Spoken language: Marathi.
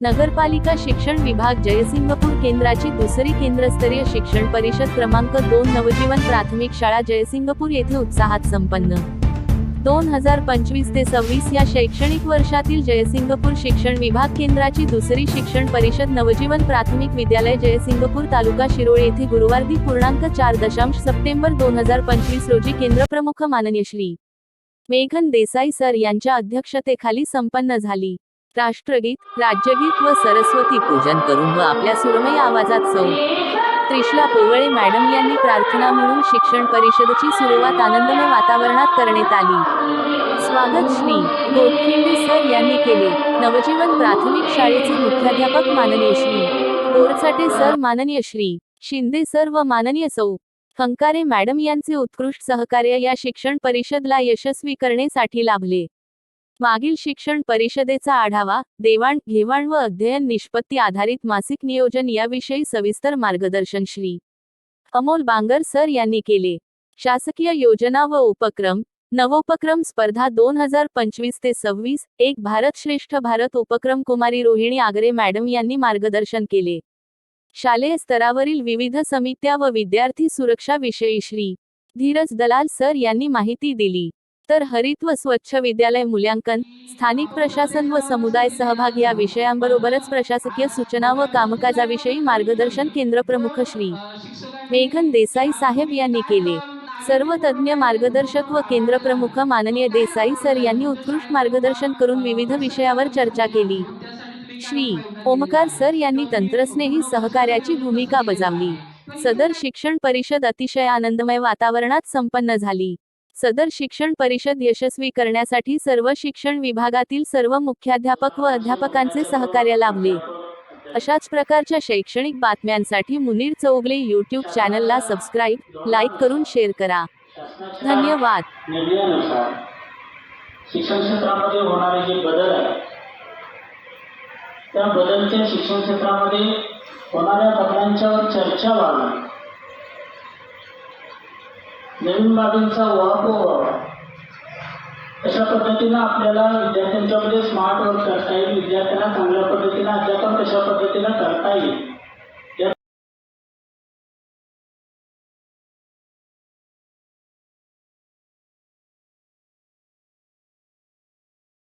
नगरपालिका शिक्षण विभाग जयसिंगपूर केंद्राची दुसरी केंद्रस्तरीय शिक्षण परिषद क्रमांक दोन नवजीवन प्राथमिक शाळा जयसिंगपूर येथे उत्साहात संपन्न. दोन हजार पंचवीस ते सव्वीस या शैक्षणिक वर्षातील जयसिंगपूर शिक्षण विभाग केंद्राची दुसरी शिक्षण परिषद नवजीवन प्राथमिक विद्यालय जयसिंगपूर तालुका शिरोळ येथे गुरुवार पूर्णांक चार दशांश सप्टेंबर दोन हजार पंचवीस रोजी केंद्रप्रमुख माननीय श्री. मेघन देसाई सर यांच्या अध्यक्षतेखाली संपन्न झाली. राष्ट्रगीत राज्यगीत व सरस्वती पूजन करून व आपल्या सुरमय आवाजात सौ त्रिशला पोवळे मॅडम यांनी प्रार्थना म्हणून शिक्षण परिषदेची सुरुवात आनंदमय वातावरणात करण्यात आली. स्वागत श्री गोडखिंडे सर यांनी केले. नवजीवन प्राथमिक शाळेचे मुख्याध्यापक माननीय श्री बोरचाटे सर माननीय श्री शिंदे सर व माननीय सौ हंकारे मॅडम यांचे उत्कृष्ट सहकार्य या शिक्षण परिषदला यशस्वी करण्यासाठी लाभले. मागील शिक्षण परिषदेचा आढावा देवाण घेवाण व अध्ययन निष्पत्ती आधारित मासिक नियोजन याविषयी सविस्तर मार्गदर्शन श्री. अमोल बांगर सर यांनी केले. शासकीय योजना व उपक्रम नवोपक्रम स्पर्धा दोन हजार पंचवीस ते सव्वीस एक भारत श्रेष्ठ भारत उपक्रम कुमारी रोहिणी आगरे मॅडम यांनी मार्गदर्शन केले. शालेय स्तरावरील विविध समित्या व विद्यार्थी सुरक्षा विषयी श्री. धीरज दलाल सर यांनी माहिती दिली. तर हरित व स्वच्छ विद्यालय मूल्यांकन स्थानिक प्रशासन व समुदाय सहभाग या विषयांबरोबरच प्रशासकीय सूचना व कामकाजाविषयी मार्गदर्शन केंद्रप्रमुख श्री. मेघन देसाई साहेब यांनी केले. सर्व तज्ज्ञ मार्गदर्शक व केंद्रप्रमुख माननीय देसाई सर यांनी उत्कृष्ट मार्गदर्शन करून विविध विषयावर चर्चा केली. श्री. ओमकार सर यांनी तंत्रस्नेही सहकार्याची भूमिका बजावली. सदर शिक्षण परिषद अतिशय आनंदमय वातावरणात संपन्न झाली. सदर शिक्षण परिषद यशस्वी करण्यासाठी सर्व शिक्षण विभागातील सर्व मुख्याध्यापक व अध्यापकांचे सहकार्य लाभले. अशाच प्रकारच्या शैक्षणिक बातम्यांसाठी मुनीर चौगले यूट्यूब चॅनलला सबस्क्राईब लाईक करून शेअर करा. धन्यवाद. निर्णयानुसार शिक्षण क्षेत्रामध्ये होणारे जे बदल आहे त्या बदलच्या शिक्षण क्षेत्रामध्ये होणाऱ्या बदलांच्यावर चर्चा व्हावी. नवीन बाबींचा उहापोह व्हावा. अशा पद्धतीनं आपल्याला विद्यार्थ्यांच्यामध्ये स्मार्ट वर्क करता येईल. विद्यार्थ्यांना चांगल्या पद्धतीनं अध्यापन कशा पद्धतीनं करता येईल?